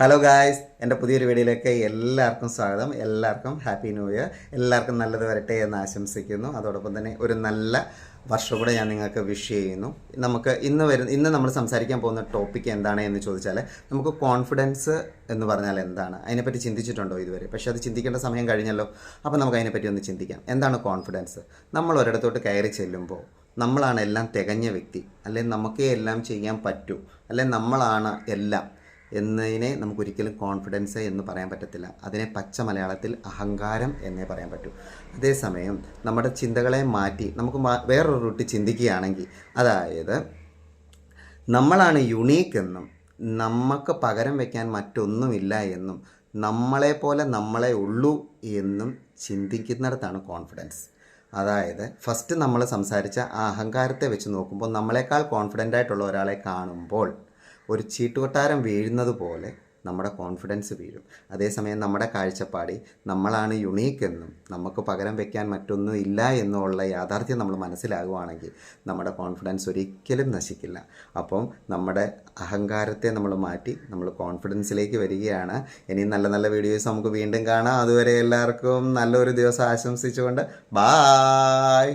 Hello guys എന്റെ പുതിയൊരു വീഡിയോയിലേക്ക് എല്ലാവർക്കും സ്വാഗതം. എല്ലാവർക്കും ഹാപ്പി ന്യൂ ഇയർ എല്ലാവർക്കും നല്ലത് വരട്ടെ എന്ന് ആശംസിക്കുന്നു. അതോടൊപ്പം തന്നെ ഒരു നല്ല വർഷം കൂടെ ഞാൻ നിങ്ങൾക്ക് വിഷ് ചെയ്യുന്നു. നമുക്ക് ഇന്ന് വരുന്ന ഇന്ന് നമ്മൾ സംസാരിക്കാൻ പോകുന്ന ടോപ്പിക്ക് എന്താണ് എന്ന് ചോദിച്ചാൽ നമുക്ക് കോൺഫിഡൻസ് എന്ന് പറഞ്ഞാൽ എന്താണ്? അതിനെപ്പറ്റി ചിന്തിച്ചിട്ടുണ്ടോ ഇതുവരെ? പക്ഷേ അത് ചിന്തിക്കേണ്ട സമയം കഴിഞ്ഞല്ലോ. അപ്പോൾ നമുക്ക് അതിനെപ്പറ്റി ഒന്ന് ചിന്തിക്കാം. എന്താണ് കോൺഫിഡൻസ് നമ്മൾ ഒരിടത്തോട്ട് കയറി ചെല്ലുമ്പോൾ നമ്മളാണ് എല്ലാം തികഞ്ഞ വ്യക്തി. അല്ലെങ്കിൽ നമുക്കേ എല്ലാം ചെയ്യാൻ പറ്റൂ. അല്ലെങ്കിൽ നമ്മളാണ് എല്ലാം. എന്നതിനെ നമുക്കൊരിക്കലും കോൺഫിഡൻസ് എന്ന് പറയാൻ പറ്റത്തില്ല. അതിനെ പച്ച മലയാളത്തിൽ അഹങ്കാരം എന്നേ പറയാൻ പറ്റൂ. അതേസമയം നമ്മുടെ ചിന്തകളെ മാറ്റി നമുക്ക് വേറൊരു റൂട്ട് ചിന്തിക്കുകയാണെങ്കിൽ അതായത് നമ്മളാണ് യുണീക്ക് എന്നും നമുക്ക് പകരം വയ്ക്കാൻ മറ്റൊന്നുമില്ല എന്നും നമ്മളെ പോലെ നമ്മളെ ഉള്ളൂ എന്നും ചിന്തിക്കുന്നിടത്താണ് കോൺഫിഡൻസ് അതായത് ഫസ്റ്റ് നമ്മൾ സംസാരിച്ച ആ അഹങ്കാരത്തെ വെച്ച് നോക്കുമ്പോൾ നമ്മളെക്കാൾ കോൺഫിഡന്റ് ആയിട്ടുള്ള ഒരാളെ കാണുമ്പോൾ ഒരു ചീട്ടുകൊട്ടാരം വീഴുന്നത് പോലെ നമ്മുടെ കോൺഫിഡൻസ് വീഴും. അതേസമയം നമ്മുടെ കാഴ്ചപ്പാടി നമ്മളാണ് യുണീക്ക് എന്നും നമുക്ക് പകരം വെക്കാൻ മറ്റൊന്നും ഇല്ല എന്നുള്ള യാഥാർത്ഥ്യം നമ്മൾ മനസ്സിലാകുവാണെങ്കിൽ നമ്മുടെ കോൺഫിഡൻസ് ഒരിക്കലും നശിക്കില്ല. അപ്പം നമ്മുടെ അഹങ്കാരത്തെ നമ്മൾ മാറ്റി നമ്മൾ കോൺഫിഡൻസിലേക്ക് വരികയാണ്. ഇനി നല്ല നല്ല വീഡിയോസ് നമുക്ക് വീണ്ടും കാണാം. അതുവരെ എല്ലാവർക്കും നല്ലൊരു ദിവസം ആശംസിച്ചുകൊണ്ട് ബായ്